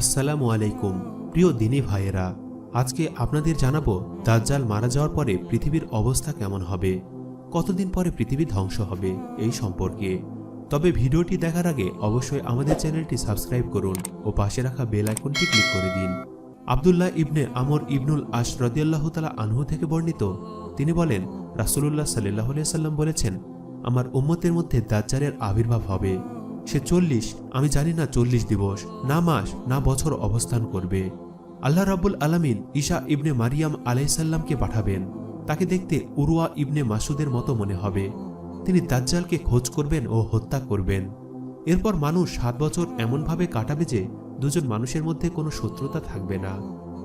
আসসালামু আলাইকুম, প্রিয় দিনী ভাইয়েরা। আজকে আপনাদের জানাব, দাজ্জাল মারা যাওয়ার পরে পৃথিবীর অবস্থা কেমন হবে? কতদিন পরে পৃথিবী ধ্বংস হবে এই সম্পর্কে? তবে ভিডিওটি দেখার আগে অবশ্যই আমাদের চ্যানেলটি সাবস্ক্রাইব করুন ও পাশে রাখা বেল আইকনটি ক্লিক করে দিন। আবদুল্লাহ ইবনে আমর ইবনুল আশ রদিয়াল্লাহ তালা আনহু থেকে বর্ণিত, তিনি বলেন, রাসুলুল্লাহ সাল্লাহ সাল্লাম বলেছেন, আমার উম্মতের মধ্যে দাজ্জালের আবির্ভাব হবে। সে চল্লিশ, আমি জানি না চল্লিশ দিবস, না মাস, না বছর অবস্থান করবে। আল্লাহ রাব্বুল আলামিন ঈশা ইবনে মারিয়াম আলাইসাল্লামকে পাঠাবেন। তাকে দেখতে উরুয়া ইবনে মাসুদের মতো মনে হবে। তিনি দাজ্জালকে খোঁজ করবেন ও হত্যা করবেন। এরপর মানুষ সাত বছর এমনভাবে কাটাবে যে দুজন মানুষের মধ্যে কোনো শত্রুতা থাকবে না।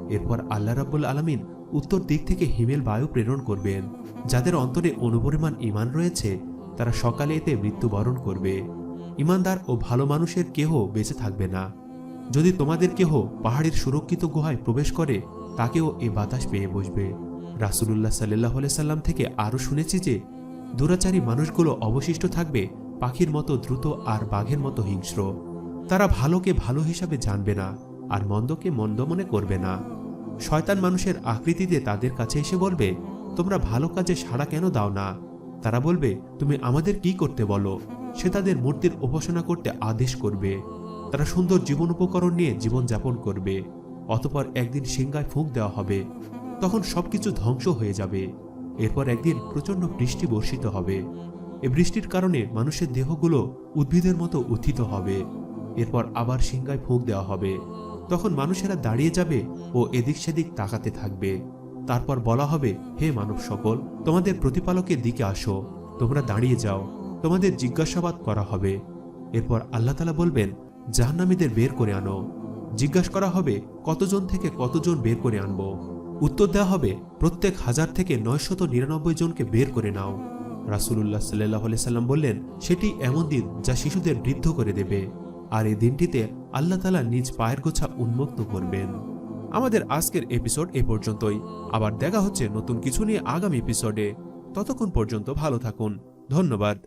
এরপর আল্লাহ রাব্বুল আলামিন উত্তর দিক থেকে হিমেল বায়ু প্রেরণ করবেন। যাদের অন্তরে অনুপরিমাণ ইমান রয়েছে, তারা সকালে এতে মৃত্যুবরণ করবে। ইমানদার ও ভালো মানুষের কেহ বেঁচে থাকবে না। যদি তোমাদের কেহ পাহাড়ের সুরক্ষিত গুহায় প্রবেশ করে, তাকেও এ বাতাস পেয়ে বসবে। রাসুলুল্লাহ সাল্লাহ সাল্লাম থেকে আরও শুনেছি যে, দুরাচারী মানুষগুলো অবশিষ্ট থাকবে পাখির মতো দ্রুত আর বাঘের মতো হিংস্র। তারা ভালোকে ভালো হিসাবে জানবে না আর মন্দকে মন্দ মনে করবে না। শয়তান মানুষের আকৃতিতে তাদের কাছে এসে বলবে, তোমরা ভালো কাজে সাড়া কেন দাও না? তারা বলবে, তুমি আমাদের কি করতে বলো? সে তাদের মূর্তির উপাসনা করতে আদেশ করবে। তারা সুন্দর জীবন উপকরণ নিয়ে জীবন যাপন করবে। অতপর একদিন সিংগায় ফুঁক দেওয়া হবে। তখন সবকিছু ধ্বংস হয়ে যাবে। এরপর একদিন প্রচণ্ড বৃষ্টি বর্ষিত হবে। এ বৃষ্টির কারণে মানুষের দেহগুলো উদ্ভিদের মতো উত্থিত হবে। এরপর আবার সিংগায় ফুঁক দেওয়া হবে। তখন মানুষেরা দাঁড়িয়ে যাবে ও এদিক সেদিক তাকাতে থাকবে। তারপর বলা হবে, হে মানব সকল তোমাদের প্রতিপালকের দিকে আসো। তোমরা দাঁড়িয়ে যাও। তোমাদের জিজ্ঞাসাবাদ করা হবে। এরপর আল্লাহ তালা বলবেন, জাহান্নামীদের বের করে আনো। জিজ্ঞাসা করা হবে, কতজন থেকে কতজন বের করে আনব? উত্তর দেওয়া হবে, প্রত্যেক হাজার থেকে নয়শত নিরানব্বই জনকে বের করে নাও। রাসুলুল্লাহ সাল্লাহ সাল্লাম বললেন, সেটি এমন দিন যা শিশুদের বৃদ্ধ করে দেবে। আর এই দিনটিতে আল্লাহ তালা নিজ পায়ের গোছা উন্মুক্ত করবেন। আমাদের আজকের এপিসোড এ পর্যন্তই। আবার দেখা হচ্ছে নতুন কিছু নিয়ে আগামী এপিসোডে। ততক্ষণ পর্যন্ত ভালো থাকুন। ধন্যবাদ।